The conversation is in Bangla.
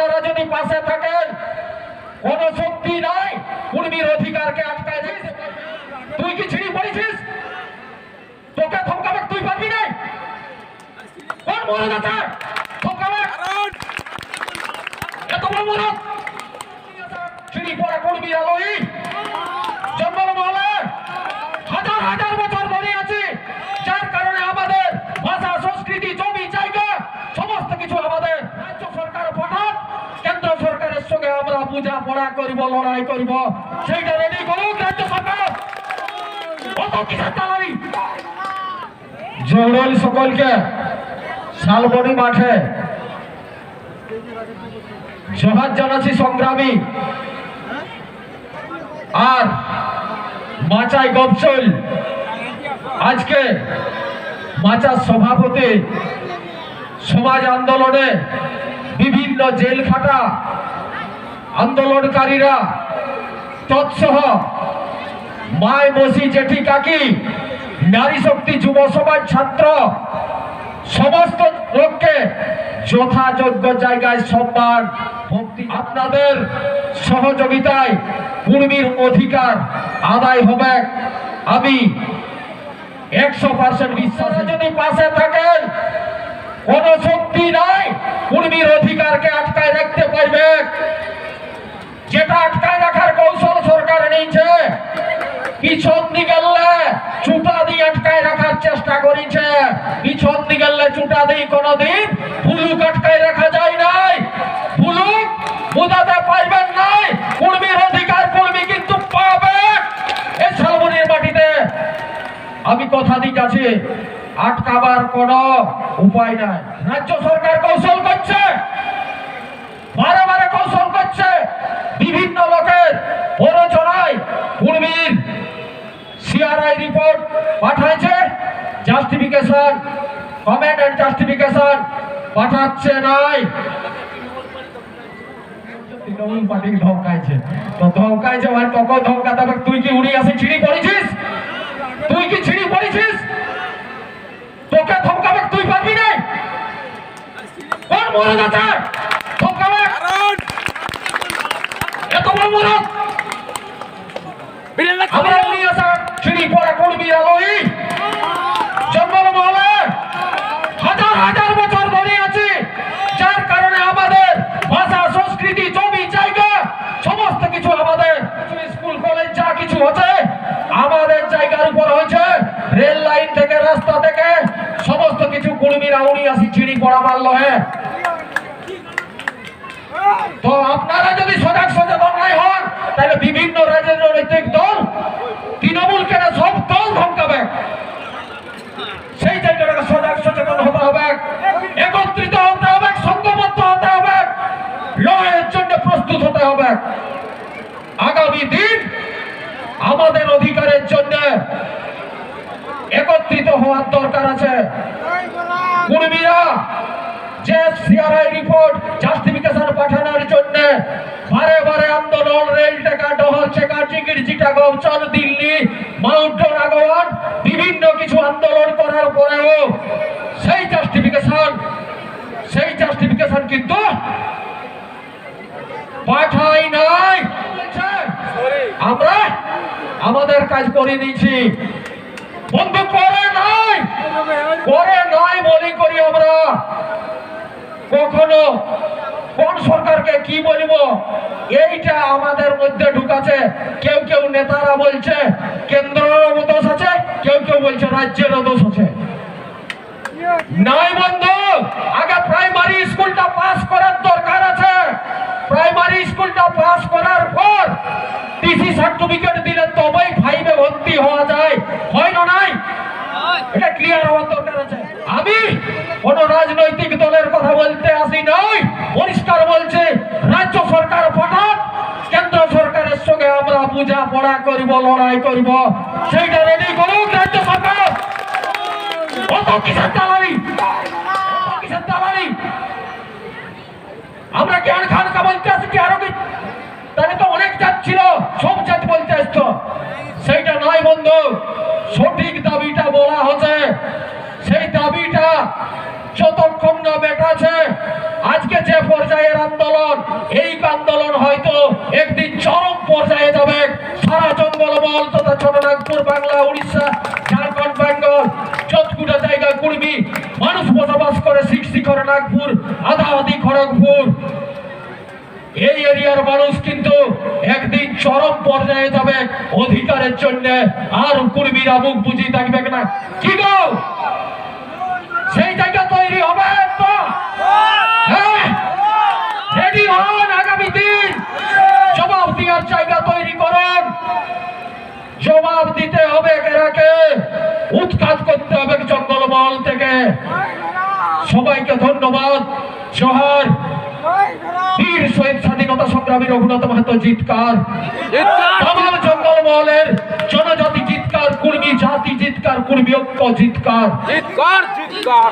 আপনারা যদি পাশে থাকেন, কোন শক্তি নাই কুর্মীর অধিকারকে আটকায় দিস। তুই কি ছিঁড়ি পড়েছিস? তোকে থমকাবে তুই পারবি নাই? কোন মনে আছে থমকাবে এত বড় মরদ ছিঁড়ি পড়া কুর্মীর আলোই জঙ্গল মহলে হাজার হাজার বছর ধরে আছে যার কারণে আমাদের ভাষা সংস্কৃতি জমি জায়গা সমস্ত কিছু আমাদের রাজ্য সরকার পাঠান কেন্দ্র সরকারের সঙ্গে আমরা পূজা পড়া করিব, লড়াই করিব। সেইটা রেডি করুক, রাজ্য সরকার। কত সকলকে শালবনি মাঠে জহাজ জানাচ্ছি সংগ্রামী। আর মাচাই গপসল আজকে মাচার সভাপতি সমাজ আন্দোলনে বিভিন্ন জেল খাটা আন্দোলনকারীরা তৎসহ মায় বসি জেঠি কাকি, নারী শক্তি যুব সমাজ ছাত্র, সমস্ত লোককে যথাযোগ্য জায়গায় সম্মান, ভক্তি, আপনাদের সহযোগিতায় কুর্মীর অধিকার আদায় হবে। আমি একশো পার্সেন্ট বিশ্বাস যদি পাশে থাকেন, কোন শক্তি নাই কুর্মীর অধিকারকে আটকায় রাখতে পারবে যেটা আটকায় রাখার কৌশল নিয়েছে। পিছন দিকে চুটা দিয়ে আটকায় রাখার চেষ্টা করেছে। পিছন দিকে চুটা দিয়ে কোনোদিন ফুলুক আটকায় রাখা যায় নাই। ফুলুক বোঝাতে পারবেন নাই। কুর্মীর অধিকার কুর্মী কিন্তু পাবে। এই শালবনির মাটিতে আমি কথা দিচ্ছি আটকাবার কোনো উপায় নাই। রাজ্য সরকার কৌশল করছে। বারে বারে কৌশল করছে। বিভিন্ন লোকের প্ররোচনায় কুর্মীর সিআরআই পাঠাইছে জাস্টিফিকেশন কমেন্ট এন্ড জাস্টিফিকেশন পাঠাচ্ছে নাই। তৃণমূল ধমকাইছে? তো ধমকাইছে ভাই তোকে ধমকাতে হবে তুই কি উড়ি আসে ছিঁড়ি পড়েছিস? তুই কি ছিঁড়ি পড়েছিস? তোকে ধমকাবে তুই পারবি নাই কোন মরদ আছে? ধমকাবে। এত বড় মরদ। আমরা উড়ি আসা পড়া করবি আলোই জঙ্গল মহলে হাজার হাজার বছর ধরে আছে। যার কারণে আমাদের ভাষা, সংস্কৃতি, জমি, জায়গা, সমস্ত কিছু আমাদের স্কুল, কলেজ, যা কিছু হচ্ছে আমাদের জায়গার উপর হয়েছে। রেল লাইন থেকে, রাস্তা থেকে সমস্ত কিছু কুড়মিরা উড়ি আসি ছিঁড়ি পড়া মারল হ্যাঁ। তো আপনারা যদি সজাগ সচেতন নাই হন, তাহলে বিভিন্ন রাজনৈতিক দল তৃণমূলকে সব দল ধমকাবে। সেই জায়গাটাকে সজাগ সচেতন হতে হবে। একত্রিত হতে হবে সংঘবদ্ধ হতে হবে। লড়াইয়ের জন্য প্রস্তুত হতে হবে। আগামী দিন আমাদের অধিকারের জন্য একত্রিত হওয়ার দরকার আছে। কুর্মীরা, যে সিআরআই রিপোর্ট জাস্টিফিকেশন পাঠানোর জন্য বারে বারে আন্দোলন রেল টেকা ডহর চেকা টিকিট চিটাগং চল দিল্লি। মাউন্টেন আগমন বিভিন্ন কিছু আন্দোলন করার পরেও সেই জাস্টিফিকেশন সেই জাস্টিফিকেশন কিন্তু পাঠাই নাই। আমরা আমাদের কাজ করে নিয়েছি। বন্ধু, করে নাই। করে নাই মনে করি আমরা। কখনো সরকারকে কি বলব? এইটা আমাদের মধ্যে ঢুকাছে। কেউ কেউ নেতারা বলছে, কেন্দ্রেরও দোষ আছে, কেউ কেউ বলছে রাজ্যেরও দোষ আছে। নাই বন্ধু, আগে প্রাইমারি স্কুলটা পাস করার দরকার আছে। প্রাইমারি স্কুলটা পাস করার পর টিসি সার্টিফিকেট দিলে তবেই ফাইভে ভর্তি হওয়া যায়। হয় না নাই? আমি কোন রাজনৈতিক দলের কথা বলতে আসি নাই। পরিষ্কার বলছে, রাজ্য সরকার পাঠান কেন্দ্র সরকারের সঙ্গে আমরা পূজা পড়া করিব, লড়াই করিব। সেইটা রেডি করুক রাজ্য সরকার কত কিসের দালালি কত কিসের দালালি আমরা জ্ঞান খান কা বলতে আসি কি আরও কি তাহলে তো অনেক জাত ছিল সব জাত বলতে আসতো সেইটা নয় বন্ধু সঠিক দাবিটা বলা হচ্ছে সেই দাবিটা যতক্ষণ না মেটাছে আজকে যে পর্যায়ের আন্দোলন। এই আন্দোলন হয়তো একদিন চরম পর্যায়ে যাবে। সারা জঙ্গলমহল তথা ছোটনাগপুর বাংলা, উড়িষ্যা, ঝাড়খণ্ড, বেঙ্গল, যতগুলো জায়গায় কুর্মী মানুষ বসবাস করে শিক্ষি করে নাগপুর আধাআধি খড়গপুর। এই এরিয়ার মানুষ কিন্তু একদিন চরম পর্যায়ে যাবে অধিকারের জন্য। আর কুর্মীরা মুখ বুঝি থাকবে না। কি গো? সেই জায়গা তৈরি হবে তো হ্যাঁ রেডি হন আগামী দিন জবাব দেওয়ার জায়গা তৈরি করুন জবাব দিতে হবে এরাকে উৎখাত করতে হবে জঙ্গলমহল থেকে। সবাইকে ধন্যবাদ। শহর বীর শহীদ স্বাধীনতা সংগ্রামী রঘুনাথ মাহাতো জিতকার জঙ্গল জঙ্গলমহলের জনজাতি জিৎকার কুর্মী জাতি জিৎকার কুর্মী ঐক্য জিতকার জিতকার জিতকার